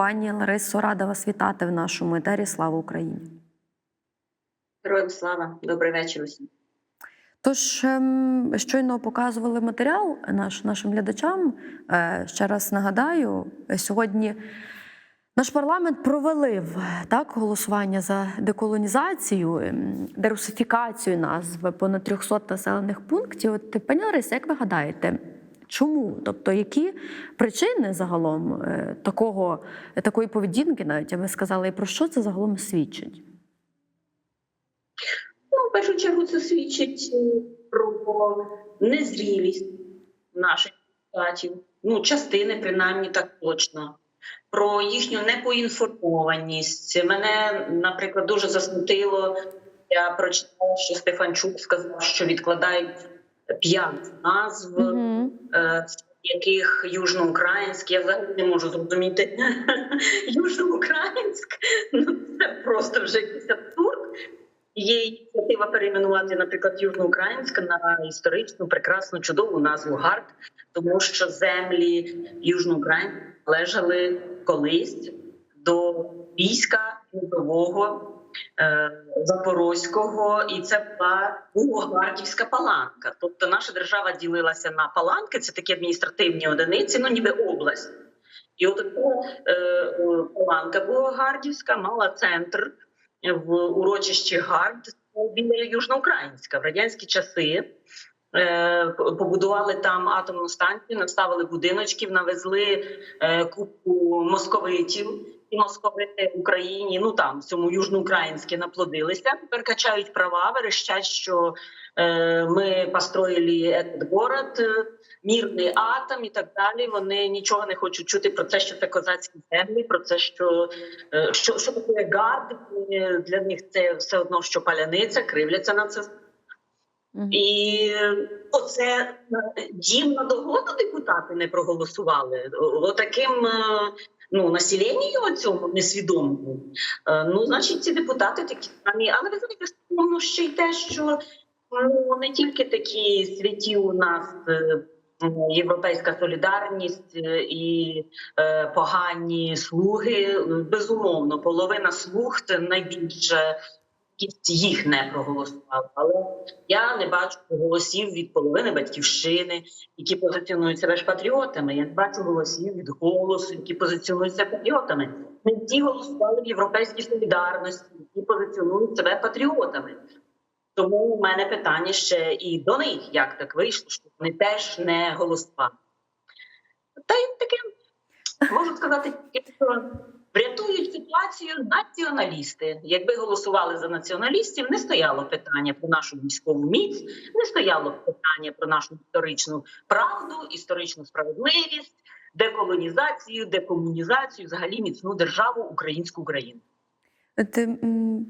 пані Ларисо, рада вас вітати в нашому етері. Слава Україні! Героям слава, добрий вечір усім. Тож ем, щойно показували матеріал наш, нашим глядачам. Е, Ще раз нагадаю, сьогодні наш парламент провалив так голосування за деколонізацію, ем, дерусифікацію назв понад 300 населених пунктів. От, пані Лариса, як ви гадаєте? Чому? Тобто, які причини загалом е, такого, такої поведінки, навіть я би сказала, і про що це загалом свідчить? Ну, в першу чергу, це свідчить е, про незрілість наших депутатів, ну, частини, принаймні, так точно, про їхню непоінформованість. Мене, наприклад, дуже засмутило. Я прочитала, що Стефанчук сказав, що відкладають п'ять назв. Е, з яких южноукраїнськ, я взагалі не можу зрозуміти южноукраїнськ, ну це просто вже якийсь абсурд. Є ініціатива перейменувати, наприклад, Южноукраїнськ на історичну, прекрасну, чудову назву Гард, тому що землі Южноукраїнська належали колись до війська Львового, е, Запорозького, і це була Угорківська паланка. Тобто наша держава ділилася на паланки, це такі адміністративні одиниці, ну ніби область. І от е, е, паланка Бугогардівська мала центр в урочищі Гард біля Южноукраїнська в радянські часи. Е, Побудували там атомну станцію, наставили будиночків, навезли е, купу московитів, московити в Україні, ну там в цьому южноукраїнське наплодилися. Тепер качають права, верещать, що е, ми построїли этот город, е, мірний атом і так далі. Вони нічого не хочуть чути про це, що це козацькі землі, про це, що е, що, що таке гард. Для них це все одно, що паляниця, кривляться на це. І оце е, дім на догоду депутати не проголосували. Отаким е, ну населенню цьому несвідомому. Е, Ну, значить, ці депутати такі самі. Але ви знаєте, ну ще й те, що ну не тільки такі святі у нас. Європейська солідарність і погані слуги. Безумовно, половина слуг це найбільше кількість їх не проголосувала. Але я не бачу голосів від половини батьківщини, які позиціонують себе ж патріотами. Я не бачу голосів від голосу, які позиціонують себе патріотами. Не всі голосували в європейській солідарності, які позиціонують себе патріотами. Тому у мене питання ще і до них, як так вийшло, що вони теж не голосували. Та й таке можу сказати, що врятують ситуацію націоналісти. Якби голосували за націоналістів, не стояло питання про нашу військову міць, не стояло питання про нашу історичну правду, історичну справедливість, деколонізацію, декомунізацію, взагалі міцну державу українську Україну.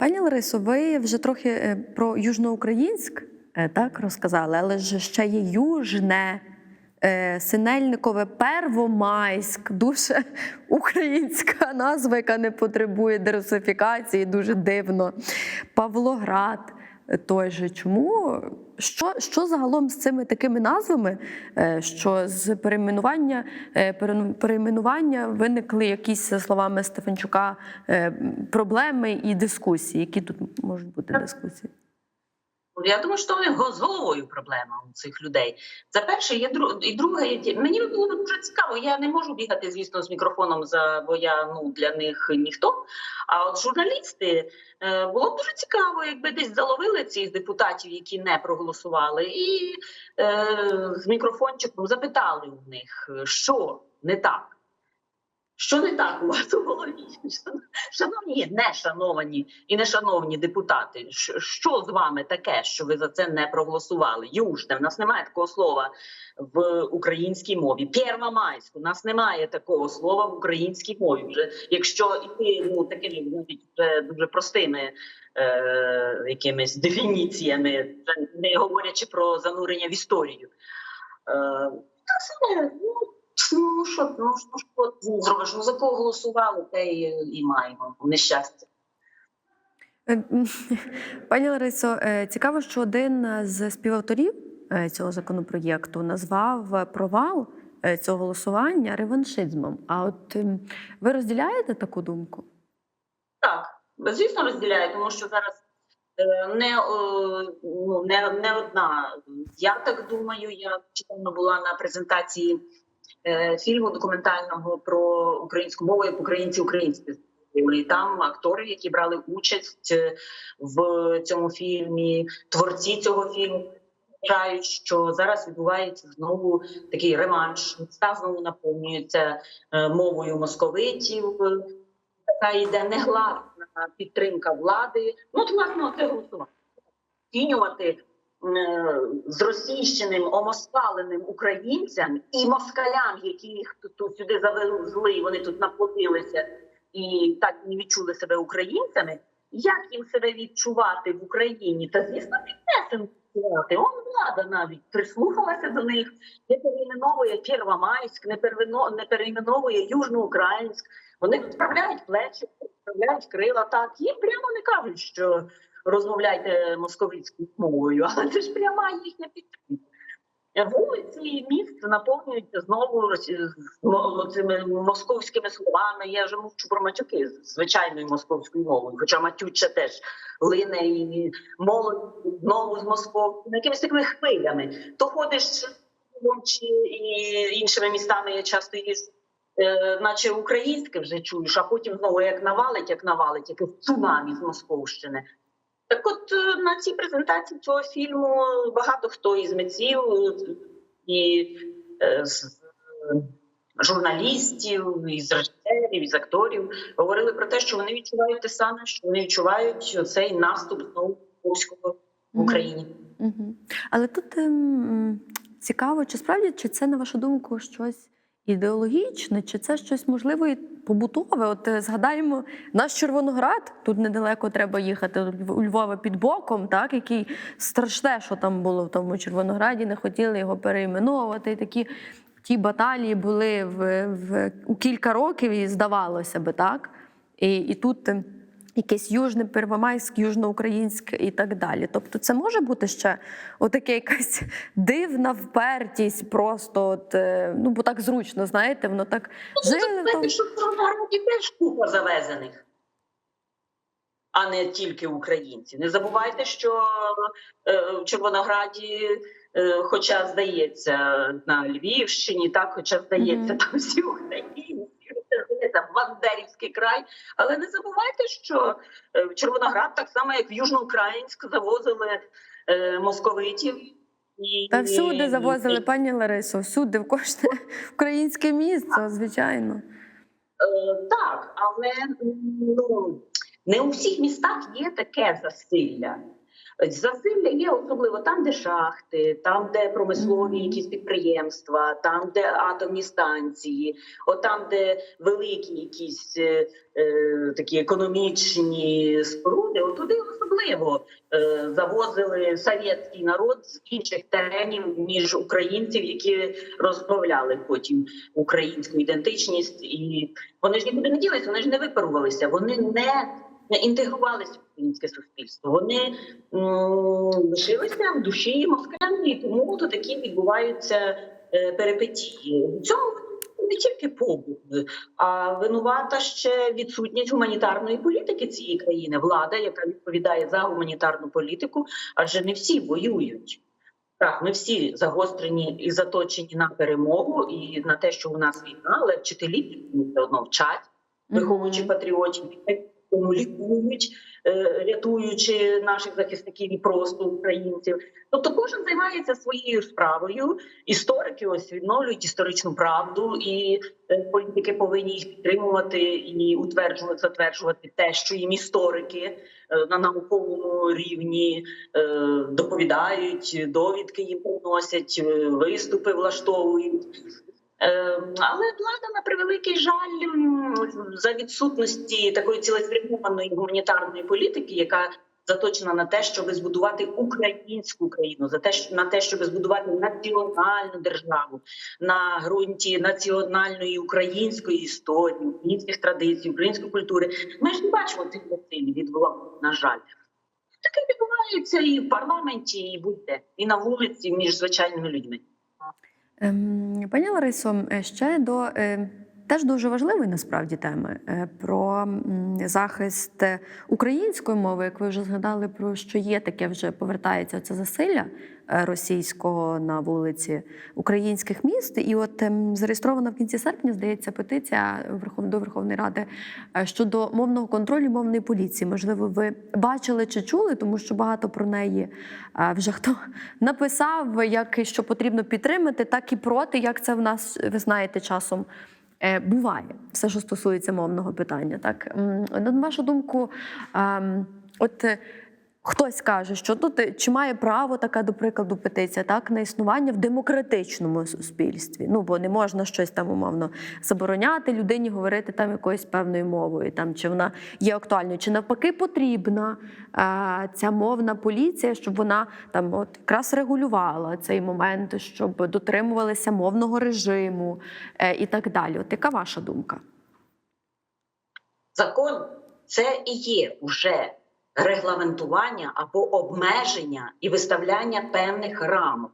Пані Ларисо, ви вже трохи е, про Южноукраїнськ е, так розказали, але ж ще є Южне, Синельникове, Первомайськ, дуже українська назва, яка не потребує дерусифікації, дуже дивно. Павлоград е, той же. Чому? Що, що загалом з цими такими назвами, е, що з перейменування, е, перейменування виникли якісь, за словами Стефанчука, е, проблеми і дискусії? Які тут можуть бути дискусії? Я думаю, що вони з головою проблема у цих людей. Це перше, є дру... і друге. Мені було дуже цікаво. Я не можу бігати, звісно, з мікрофоном за бо я ну для них ніхто. А от журналісти е, було б дуже цікаво, якби десь заловили цих депутатів, які не проголосували, і е, з мікрофончиком запитали у них, е, що не так. Що не так у вас у голові? Шановні, не шановані і не шановні депутати, що- з вами таке, що ви за це не проголосували? Южне, в нас немає такого слова в українській мові. Первомайськ, у нас немає такого слова в українській мові. Вже якщо іти ну такими навіть дуже простими е, якимись дефініціями, не говорячи про занурення в історію. Е, та все, ну, Ну що, ну що, що зробиш? Ну за кого голосували, те і, і маємо нещастя. Е, Пані Ларисо, е, цікаво, що один з співавторів е, цього законопроєкту назвав провал цього голосування реваншизмом. А от ем, ви розділяєте таку думку? Так, звісно, розділяю, тому що зараз не, ну, не, не одна. Я так думаю, я читала була на презентації фільму документального про українську мову, як українці українські. І там актори, які брали участь е, в цьому фільмі, творці цього фільму вважають, що зараз відбувається знову такий реманш. Міста знову наповнюються е, мовою московитів. Така йде негласна підтримка влади. Ну, от, власне, це голосування. Цінювати е, зросійщеним, омоскаленим українцям і москалям, які їх тут, сюди завезли, вони тут наплодилися і так не відчули себе українцями. Як їм себе відчувати в Україні? Та звісно, піднесем. Он влада навіть прислухалася до них, не перейменовує Первомайськ, не перевино- не перейменовує Южноукраїнськ. Вони відправляють плечі, відправляють крила. Так їм прямо не кажуть, що розмовляйте московицькою мовою, але це ж пряма їхня підтримка. Вулиці і міст наповнюються знову цими московськими словами. Я вже мовчу про матюки звичайною московською мовою, хоча матюча теж лине і молодь знову з московськими якимись такими хвилями. То ходиш чи і іншими містами я часто їжджу, е, наче українське вже чуєш, а потім знову як навалить, як навалить, якесь цунамі з Московщини. Так от е, на цій презентації цього фільму багато хто із митців і е, з е, журналістів, із режисерів, із акторів говорили про те, що вони відчувають те саме, що вони відчувають цей наступ знову польського в Україні. Угу. Але тут ем, цікаво, чи справді чи це, на вашу думку, щось ідеологічне, чи це щось можливо і побутове? От е, згадаємо наш Червоноград, тут недалеко треба їхати у Львова під боком, так який страшне, що там було в тому Червонограді, не хотіли його перейменовувати. І такі ті баталії були в, в у кілька років, і здавалося би, так. І, і тут. Якесь южне Первомайськ, южноукраїнськ і так далі. Тобто, це може бути ще отаке якась дивна впертість, просто от, е, ну бо так зручно, знаєте, воно так жили там. Знаєте, що в Чорнограді теж купа завезених, а не тільки українці. Не забувайте, що е, в Червонограді, е, хоча здається, на Львівщині, так, хоча здається, Мгм. там всі українці. Це здається, Бандерівський край. Але не забувайте, що е, в Червоноград, так само як в Южноукраїнськ, завозили е, московитів. Та всюди завозили, пані Ларисо, всюди, в кожне українське місце, звичайно. Е, так, але ну, не у всіх містах є таке засилля. Засилля є особливо там, де шахти, там, де промислові якісь підприємства, там, де атомні станції, от там, де великі якісь е, е, такі економічні споруди, от туди особливо е, завозили совєтський народ з інших теренів між українців, які розмовляли потім українську ідентичність, і вони ж нікуди не ділися, вони ж не випарувалися, вони не. Не інтегрувалися в українське суспільство. Вони лишилися в душі москалями, і тому то такі відбуваються е, перипетії. В цьому не тільки побут, а винувата ще відсутність гуманітарної політики цієї країни, влада, яка відповідає за гуманітарну політику, адже не всі воюють. Так, ми всі загострені і заточені на перемогу і на те, що у нас війна, але вчителі все одно вчать, виховуючи патріотів, тому лікують, е, рятуючи наших захисників і просто українців. Тобто кожен займається своєю справою. Історики ось відновлюють історичну правду, і е, політики повинні їх підтримувати і утверджувати, затверджувати те, що їм історики е, на науковому рівні доповідають, довідки їм приносять, виступи влаштовують. Е, Але влада на превеликий жаль за відсутності такої цілеспрямованої гуманітарної політики, яка заточена на те, щоб збудувати українську країну, за те, на те, щоб збудувати національну державу на ґрунті національної української історії, українських традицій, української культури. Ми ж не бачимо цих зусиль від влади, на жаль. Таке відбувається і в парламенті, і будь-де, і на вулиці між звичайними людьми. Ем, Пані Ларисо, е, ще до е, теж дуже важливої насправді теми е, про захист української мови, як ви вже згадали, про що є таке вже повертається це засилля російського на вулиці українських міст. І от ем, зареєстрована в кінці серпня, здається, петиція до Верховної Ради е, щодо мовного контролю мовної поліції. Можливо, ви бачили чи чули, тому що багато про неї е, вже хто написав, як і що потрібно підтримати, так і проти, як це в нас, ви знаєте, часом. е, Буває все, що стосується мовного питання. Так на вашу думку, ем, от е, хтось каже, що тут е, чи має право така, до прикладу, петиція так на існування в демократичному суспільстві. Ну бо не можна щось там умовно забороняти людині говорити там якоюсь певною мовою, там чи вона є актуальною, чи навпаки потрібна е, ця мовна поліція, щоб вона там от якраз регулювала цей момент, щоб дотримувалися мовного режиму е, і так далі. От яка ваша думка? Закон це і є вже регламентування або обмеження і виставляння певних рамок.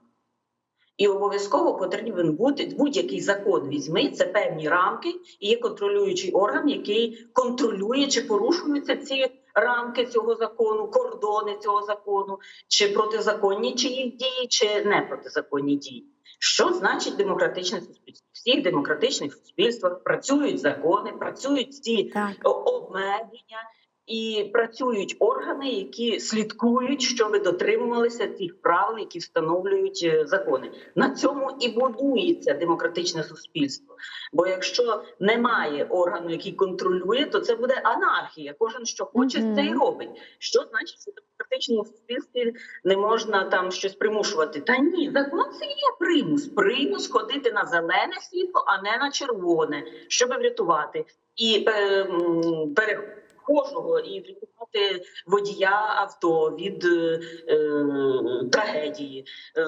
І обов'язково потрібен бути будь-який закон візьми, це певні рамки, і є контролюючий орган, який контролює, чи порушуються ці рамки цього закону, кордони цього закону, чи протизаконні чи їх дії, чи не протизаконні дії. Що значить демократичне суспільство? В всіх демократичних суспільствах працюють закони, працюють ці Так. обмеження і працюють органи, які слідкують, щоб ви дотримувалися тих правил, які встановлюють е, закони. На цьому і будується демократичне суспільство. Бо якщо немає органу, який контролює, то це буде анархія. Кожен що хоче, це і робить. Що значить, що в демократичному суспільстві не можна там щось примушувати? Та ні, закон це є примус. Примус ходити на зелене світло, а не на червоне, щоб врятувати і е, м, перехожого, і врятувати водія авто від е, е, трагедії. Е,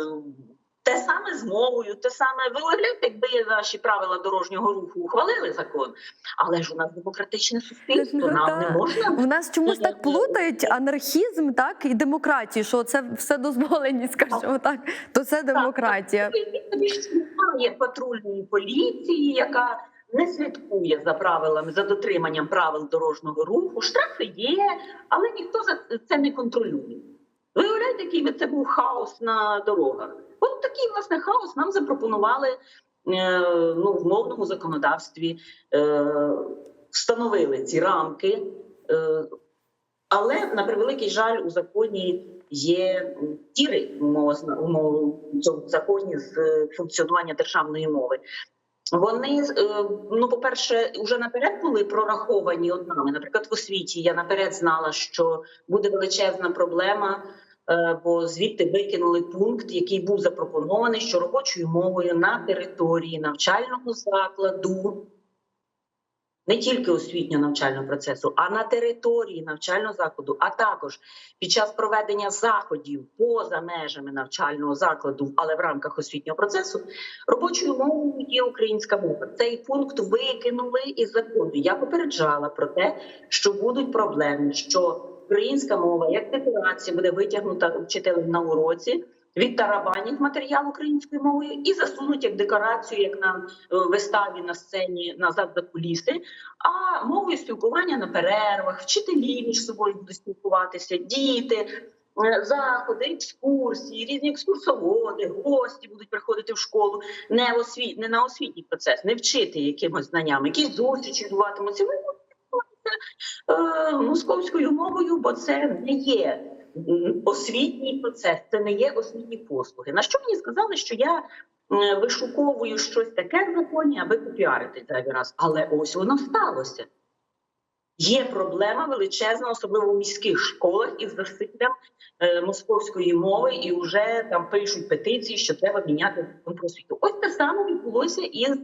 те саме з мовою, те саме. Ви уявляєте, якби наші правила дорожнього руху ухвалили закон, але ж у нас демократичне суспільство, Ну, нам не можна В нас чомусь так плутають анархізм, так і демократію, що це все дозволені, скажімо так, то це демократія. Ж немає патрульної поліції, яка не слідкує за правилами, за дотриманням правил дорожнього руху. Штрафи є, але ніхто за це не контролює. Ви уявляєте, який це був хаос на дорогах? От такий власне хаос нам запропонували е, ну, в мовному законодавстві, е, встановили ці рамки. Е, але на превеликий жаль, у законі є діри в цьому законі з функціонування державної мови. Вони е, ну, по-перше, вже наперед були прораховані от нами. Наприклад, в освіті я наперед знала, що буде величезна проблема, е, бо звідти викинули пункт, який був запропонований, що робочою мовою на території навчального закладу не тільки освітнього навчального процесу, а на території навчального закладу, а також під час проведення заходів поза межами навчального закладу, але в рамках освітнього процесу, робочою мовою є українська мова. Цей пункт викинули із закону. Я попереджала про те, що будуть проблеми, що українська мова як декларація буде витягнута вчителем на уроці. Відтарабанять матеріал українською мовою і засунуть як декорацію, як на е, виставі на сцені назад за куліси. А мовою спілкування на перервах, вчителі між собою будуть спілкуватися, діти, е, заходи, екскурсії, різні екскурсоводи, гості будуть приходити в школу не освіт, не на освітній процес, не вчити якимось знанням, якісь зустрічі відбуватимуться. Будете е, московською мовою, бо це не є освітній процес, це не є освітні послуги. На що мені сказали, що я вишуковую щось таке в законі, аби попіарити зайвий раз. Але ось воно сталося. Є проблема величезна, особливо в міських школах, із засиллям е, московської мови, і вже там пишуть петиції, що треба міняти закон про освіту. Ось те саме відбулося із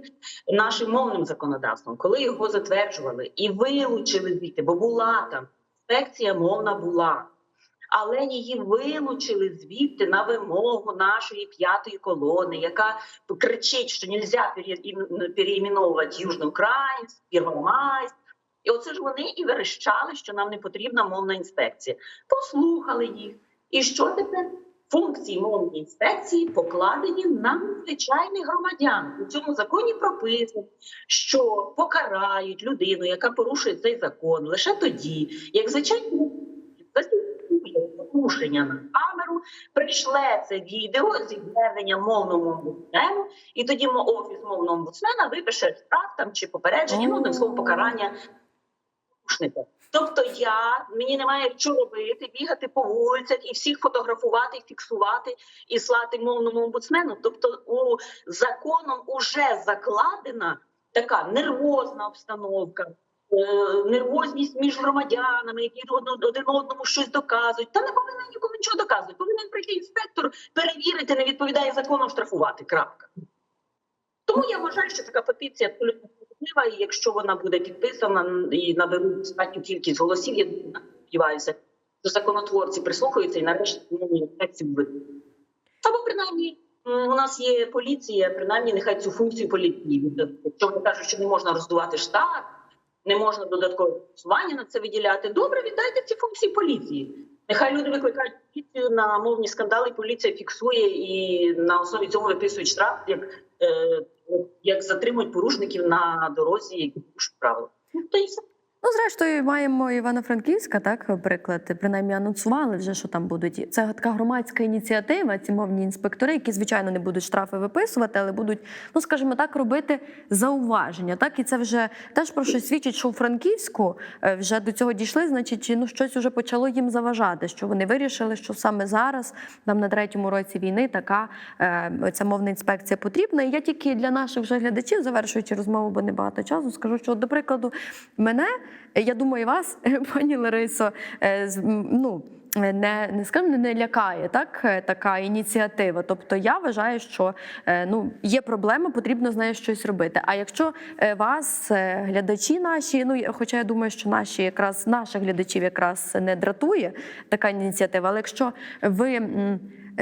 нашим мовним законодавством, коли його затверджували і вилучили звідти, бо була там інспекція мовна була. Але її вилучили звідти на вимогу нашої п'ятої колони, яка кричить, що не можна переіменовувати Южноукраїнськ, Первомайськ. І оце ж вони і верещали, що нам не потрібна мовна інспекція. Послухали їх. І що тепер? функції мовної інспекції покладені на звичайних громадян. У цьому законі прописано, що покарають людину, яка порушує цей закон, лише тоді, як звичайно порушення на камеру, прийшле це відео зі зверненням мовному омбудсмену, і тоді офіс мовного омбудсмена випише штраф там чи попередження, ну одним словом покарання порушника. Тобто я мені немає що робити, бігати по вулицях і всіх фотографувати, фіксувати і слати мовному омбудсмену. Тобто, у законом уже закладена така нервозна обстановка. Е, Нервозність між громадянами, які один одному щось доказують. Та не повинен нікому нічого доказувати. Повинен прийти інспектор, перевірити, не відповідає законам, штрафувати. Крапка. Тому я вважаю, що така петиція абсолютно і якщо вона буде підписана і наберуть достатню кількість голосів, я сподіваюся, що законотворці прислухаються і нарешті інспекцію введуть. Або принаймні у нас є поліція, принаймні нехай цю функцію поліції. Якщо вони кажуть, що не можна роздувати штат, не можна додаткове фінансування на це виділяти. Добре, віддайте ці функції поліції. Нехай люди викликають поліцію на мовні скандали, поліція фіксує і на основі цього виписують штраф, як, е, як затримують порушників на дорозі, які порушують правила. Ну, то і все. Ну, зрештою, маємо Івано-Франківська, так, приклад, принаймні анонсували вже, що там будуть. Це така громадська ініціатива, ці мовні інспектори, які, звичайно, не будуть штрафи виписувати, але будуть, ну скажімо так, робити зауваження. Так, і це вже теж про щось свідчить, що у Франківську е, вже до цього дійшли, значить, ну щось вже почало їм заважати. Що вони вирішили, що саме зараз, там на третьому році війни, така е, ця мовна інспекція потрібна. І я тільки для наших вже глядачів, завершуючи розмову, бо небагато часу, скажу, що, до прикладу, мене, я думаю, вас, е, пані Ларисо, е, ну. Не, не скажімо, не лякає так е, така ініціатива. Тобто я вважаю, що е, ну є проблема, потрібно з нею щось робити. А якщо е, вас, е, глядачі наші, ну хоча я думаю, що наші якраз наших глядачів якраз не дратує така ініціатива, але якщо ви. е,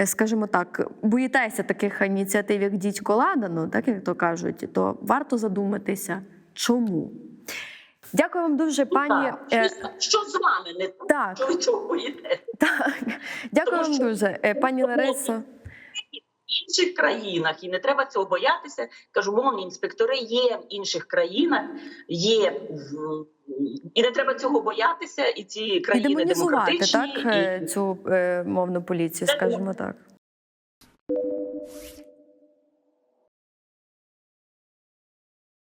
Скажімо так, боїтеся таких ініціатив, як дідько Ладану, так як то кажуть, то варто задуматися, чому. Дякую вам дуже, пані. Так, е, що, з вами не так? Що ви цього боїтеся? так. Дякую Тому вам дуже, е, пані Ларисо. В інших країнах і не треба цього боятися. Кажу, мовні інспектори є в інших країнах, є в і не треба цього боятися. І ці країни демонізувати демократичні так е, і цю мовну поліцію, скажімо так.